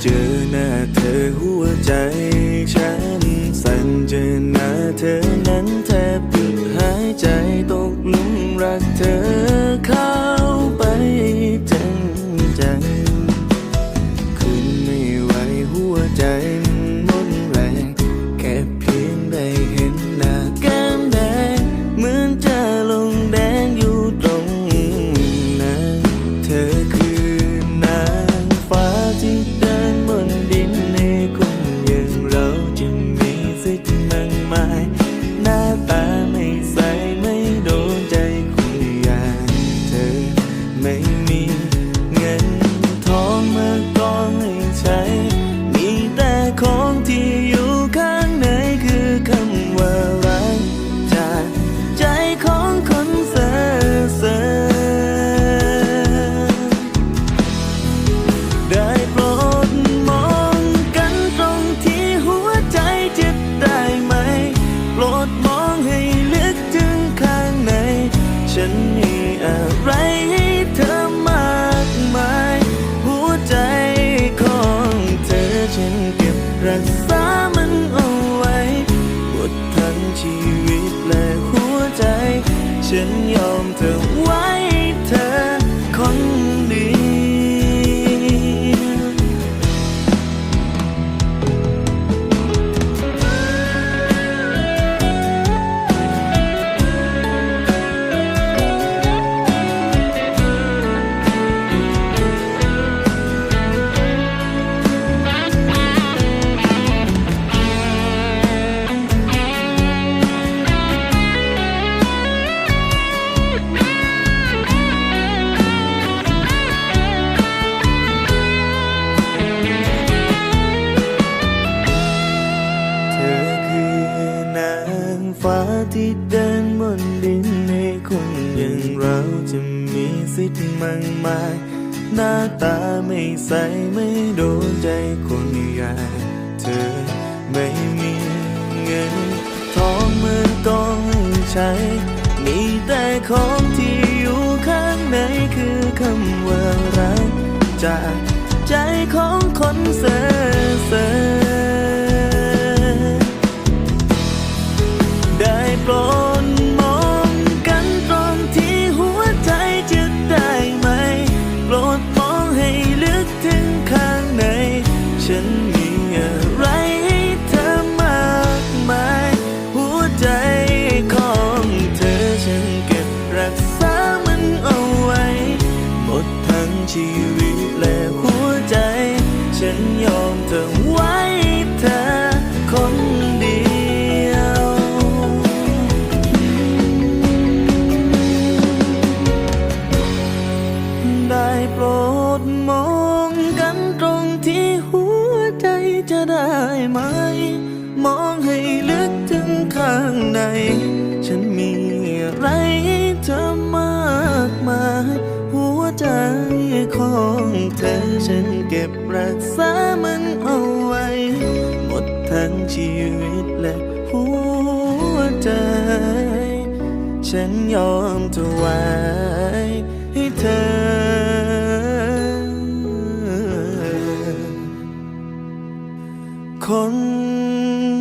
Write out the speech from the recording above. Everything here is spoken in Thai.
เจอหน้าเธอหัวใจฉันสั่นเจอหน้าเธอนั้นแทบหยุดหายใจตกหลุมรักเธอเข้าไปจังจังคืนไม่ไหวหัวใจ รักษามันเอาไว้หมดทั้งชีวิตและหัวใจ ฉันยอมเธอไว้ ที่เดินบนดินให้คนอย่างเราจะมีสิทธิ์มากมาย หน้าตาไม่ใสไม่โดนใจคนอย่างเธอไม่มีเงินทองเหมือนกองให้ใช้ มีแต่ของที่อยู่ข้างในคือคำว่ารักจากใจของคนเซ่อเซ่อ โปรดมองกันตรงที่หัวใจจะได้ไหม มองให้ลึกถึงข้างใน ฉันมีอะไรเธอมากมาย หัวใจของเธอฉันเก็บรักษามันเอาไว้ หมดทั้งชีวิตและหัวใจ ฉันยอมเธอไวให้เธอ 困。